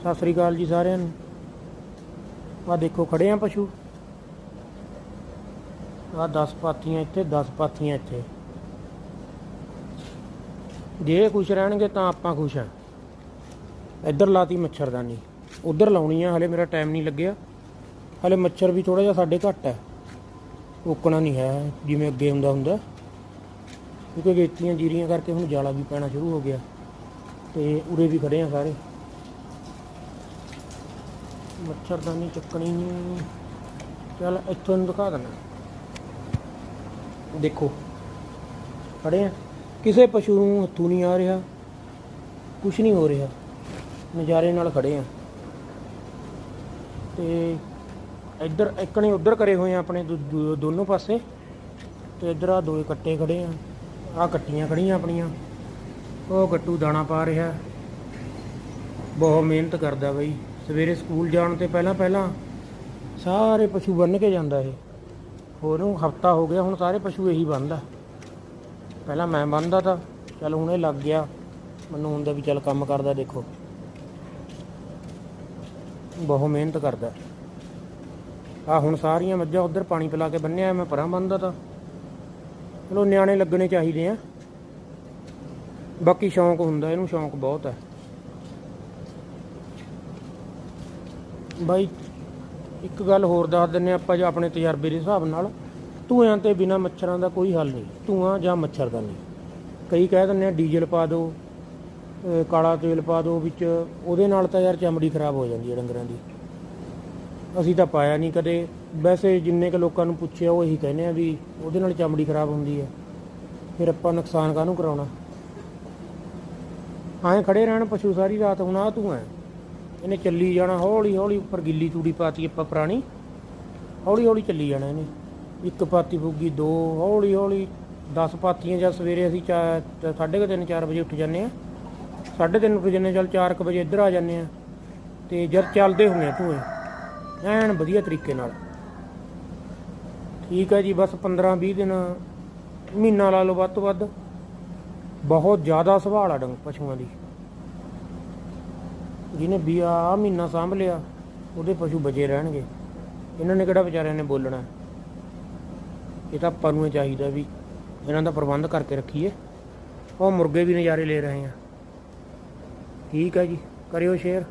ਸਤਿ ਸ੍ਰੀ ਅਕਾਲ ਜੀ ਸਾਰਿਆਂ ਨੂੰ। ਆ ਦੇਖੋ, ਖੜੇ ਆ ਪਸ਼ੂ। ਆ 10 ਪਾਥੀਆਂ ਇੱਥੇ 10 ਪਾਥੀਆਂ ਇੱਥੇ। ਜੇ ਖੁਸ਼ ਰਹਿਣਗੇ ਤਾਂ ਆਪਾਂ ਖੁਸ਼ ਆ। ਇੱਧਰ ਲਾਤੀ ਮੱਛਰਦਾਨੀ। ਉੱਧਰ ਲਾਉਣੀ ਆ, ਹਲੇ ਮੇਰਾ ਟਾਈਮ ਨਹੀਂ ਲੱਗਿਆ। ਹਲੇ ਮੱਛਰ ਵੀ ਥੋੜਾ ਜਿਹਾ ਸਾਡੇ ਘੱਟ ਹੈ ਉਕਣਾ ਨਹੀਂ ਹੈ, ਜਿਵੇਂ ਅੱਗੇ ਹੁੰਦਾ ਹੁੰਦਾ। ਕਿਉਂਕਿ ਗੇਤੀਆਂ ਜੀਰੀਆਂ ਕਰਕੇ ਹੁਣ ਜਾਲਾ ਵੀ ਪੈਣਾ ਸ਼ੁਰੂ ਹੋ ਗਿਆ। ਤੇ ਉਰੇ ਵੀ ਖੜੇ ਆ ਸਾਰੇ। ਮੱਛਰਦਾਨੀ ਚੱਕਣੀ ਨਹੀਂ ਚੱਲ ਇੱਥੋਂ ਨੂੰ ਦਿਖਾ ਦਿੰਦਾ ਦੇਖੋ, ਖੜੇ ਆ। ਕਿਸੇ ਪਸ਼ੂ ਨੂੰ ਹੱਥੋਂ ਨਹੀਂ ਆ ਰਿਹਾ। ਕੁਝ ਨਹੀਂ ਹੋ ਰਿਹਾ। ਨਜ਼ਾਰੇ ਨਾਲ ਖੜੇ ਆ। ਤੇ ਇੱਧਰ ਇੱਕਣੇ ਉੱਧਰ ਕਰੇ ਹੋਏ ਆ ਆਪਣੇ ਦੋ- ਦੋਨੋਂ ਪਾਸੇ। ਤੇ ਇੱਧਰ ਆ ਦੋ ਕੱਟੇ ਖੜੇ ਆ। ਆ ਕੱਟੀਆਂ ਖੜੀਆਂ ਆਪਣੀਆਂ। ਉਹ ਗੱਟੂ ਦਾਣਾ ਪਾ ਰਿਹਾ। ਬਹੁਤ ਮਿਹਨਤ ਕਰਦਾ ਬਈ। ਸਵੇਰੇ ਸਕੂਲ ਜਾਣ ਤੇ ਪਹਿਲਾਂ ਪਹਿਲਾਂ ਸਾਰੇ ਪਸ਼ੂ ਬੰਨ ਕੇ ਜਾਂਦਾ ਇਹ। ਹੋਰ ਨੂੰ ਹਫਤਾ ਹੋ ਗਿਆ, ਹੁਣ ਸਾਰੇ ਪਸ਼ੂ ਇਹੀ ਬੰਨਦਾ ਪਹਿਲਾਂ ਮੈਂ ਬੰਨਦਾ ਤਾਂ, ਚਲ ਹੁਣ ਇਹ ਲੱਗ ਗਿਆ। ਮੈਨੂੰ ਹੁੰਦਾ ਵੀ ਚਲ ਕੰਮ ਕਰਦਾ ਦੇਖੋ। ਬਹੁਤ ਮਿਹਨਤ ਕਰਦਾ। ਆ ਹੁਣ ਸਾਰੀਆਂ ਮੱਝਾਂ ਉਧਰ ਪਾਣੀ ਪਿਲਾ ਕੇ ਬੰਨਿਆ ਮੈਂ ਪਰਾਂ ਬੰਨਦਾ ਤਾਂ। ਚਲੋ ਨਿਆਣੇ ਲੱਗਣੇ ਚਾਹੀਦੇ ਆ। ਬਾਕੀ ਸ਼ੌਂਕ ਹੁੰਦਾ, ਇਹਨੂੰ ਸ਼ੌਂਕ ਬਹੁਤ ਹੈ। ਬਾਈ, ਇੱਕ ਗੱਲ ਹੋਰ ਦੱਸ ਦਿੰਨੇ ਆਪਾਂ ਜੇ ਆਪਣੇ ਤਜਰਬੇ ਦੇ ਹਿਸਾਬ ਨਾਲ, ਧੂਆਂ ਤੇ ਬਿਨਾ ਮੱਛਰਾਂ ਦਾ ਕੋਈ ਹੱਲ ਨਹੀਂ, ਧੂਆਂ ਜਾਂ ਮੱਛਰ ਦਾ ਨਹੀਂ। ਕਈ ਕਹਿ ਦਿੰਦੇ ਆ ਡੀਜ਼ਲ ਪਾ ਦਿਓ ਕਾਲਾ ਤੇਲ ਪਾ ਦਿਓ ਵਿੱਚ, ਉਹਦੇ ਨਾਲ ਤਾਂ ਯਾਰ ਚਮੜੀ ਖਰਾਬ ਹੋ ਜਾਂਦੀ ਹੈ ਡੰਗਰਾਂ ਦੀ। ਅਸੀਂ ਤਾਂ ਪਾਇਆ ਨਹੀਂ ਕਦੇ, ਵੈਸੇ ਜਿੰਨੇ ਕੁ ਲੋਕਾਂ ਨੂੰ ਪੁੱਛਿਆ ਉਹ ਇਹੀ ਕਹਿੰਦੇ ਆ ਵੀ ਉਹਦੇ ਨਾਲ ਚਮੜੀ ਖਰਾਬ ਹੁੰਦੀ ਹੈ, ਫਿਰ ਆਪਾਂ ਨੁਕਸਾਨ ਕਾਹਨੂੰ ਕਰਾਉਣਾ? ਐਂ ਖੜੇ ਰਹਿਣ ਪਸ਼ੂ ਸਾਰੀ ਰਾਤ, ਹੁਣ ਆ ਤੂੰ ਐ। ਇਹਨੇ ਚੱਲੀ ਜਾਣਾ, ਹੌਲੀ ਹੌਲੀ ਉੱਪਰ ਗਿੱਲੀ ਤੂੜੀ ਪਾਤੀ ਆਪਾਂ ਪੁਰਾਣੀ। ਹੌਲੀ ਹੌਲੀ ਚੱਲੀ ਜਾਣਾ ਇਹਨੇ। ਇੱਕ ਪਾਤੀ ਫੁੱਗੀ ਦੋ, ਹੌਲੀ ਹੌਲੀ। 10 ਪਾਤੀਆਂ, ਜਾਂ ਸਵੇਰੇ ਅਸੀਂ 3:30 4 ਵਜੇ ਉੱਠ ਜਾਂਦੇ ਆ 3:30 ਉੱਠ ਜਾਂਦੇ ਚੱਲ 4 ਵਜੇ ਇੱਧਰ ਆ ਜਾਂਦੇ ਆ ਤੇ ਜਦ ਚੱਲਦੇ ਹੁੰਦੇ ਆ ਧੂਏ ਐਨ ਵਧੀਆ ਤਰੀਕੇ ਨਾਲ। ਠੀਕ ਹੈ ਜੀ, ਬਸ 15 20 ਦਿਨ ਮਹੀਨਾ ਲਾ ਲਓ ਵੱਧ ਤੋਂ ਵੱਧ। ਬਹੁਤ ਜ਼ਿਆਦਾ ਸੰਭਾਲ ਆ ਡੰਗ ਪਸ਼ੂਆਂ ਦੀ। ਜਿਹਨੇ ਵੀ ਆ ਮਹੀਨਾ ਸਾਂਭ ਲਿਆ, ਉਹਦੇ ਪਸ਼ੂ ਬਚੇ ਰਹਿਣਗੇ। ਇਹਨਾਂ ਨੇ ਕਿਹੜਾ ਵਿਚਾਰਿਆਂ ਨੇ ਬੋਲਣਾ? ਇਹ ਤਾਂ ਆਪਾਂ ਨੂੰ ਚਾਹੀਦਾ ਵੀ ਇਹਨਾਂ ਦਾ ਪ੍ਰਬੰਧ ਕਰਕੇ ਰੱਖੀਏ। ਉਹ ਮੁਰਗੇ ਵੀ ਨਜ਼ਾਰੇ ਲੈ ਰਹੇ ਆ। ਠੀਕ ਹੈ ਜੀ, ਕਰਿਓ ਸ਼ੇਅਰ।